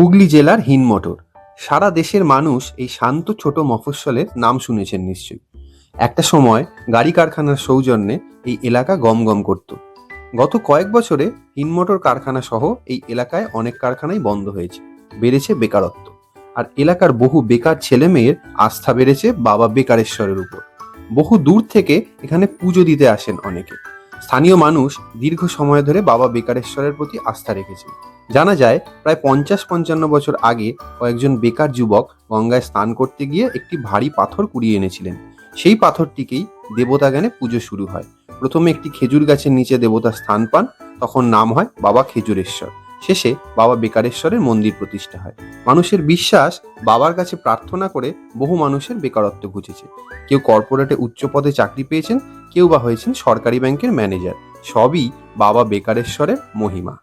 হুগলি জেলার হিনমটর। সারা দেশের মানুষ এই শান্ত ছোট মফস্বলের নাম শুনেছেন নিশ্চয়ই। একটা সময় গাড়ি কারখানার সৌজন্যে এই এলাকা গমগম করত। গত কয়েক বছরে হিনমটর কারখানা সহ এই এলাকায় অনেক কারখানাই বন্ধ হয়েছে, বেড়েছে বেকারত্ব। আর এলাকার বহু বেকার ছেলে মেয়ের আস্থা বেড়েছে বাবা বেকারেশ্বরের উপর। বহু দূর থেকে এখানে পুজো দিতে আসেন অনেকে। স্থানীয় মানুষ দীর্ঘ সময় ধরে বাবা বেকারেশ্বরের প্রতি আস্থা রেখেছেন। জানা যায়, প্রায় পঞ্চাশ পঞ্চান্ন বছর আগে কয়েকজন বেকার যুবক গঙ্গায় স্নান করতে গিয়ে একটি ভারী পাথর কুড়িয়ে এনেছিলেন। সেই পাথরটিকেই দেবতা জ্ঞানে পুজো শুরু হয়। প্রথমে একটি খেজুর গাছের নিচে দেবতা স্থান পান, তখন নাম হয় বাবা খেজুরেশ্বর। শেষে বাবা বেকারেশ্বরের মন্দির প্রতিষ্ঠা হয়। মানুষের বিশ্বাস, বাবার কাছে প্রার্থনা করে বহু মানুষের বেকারত্ব ঘুচেছে কেউ কর্পোরেটে উচ্চ পদে চাকরি পেয়েছেন, কেউ বা হয়েছেন সরকারি ব্যাংকের ম্যানেজার। সবই বাবা বেকারেশ্বরের মহিমা।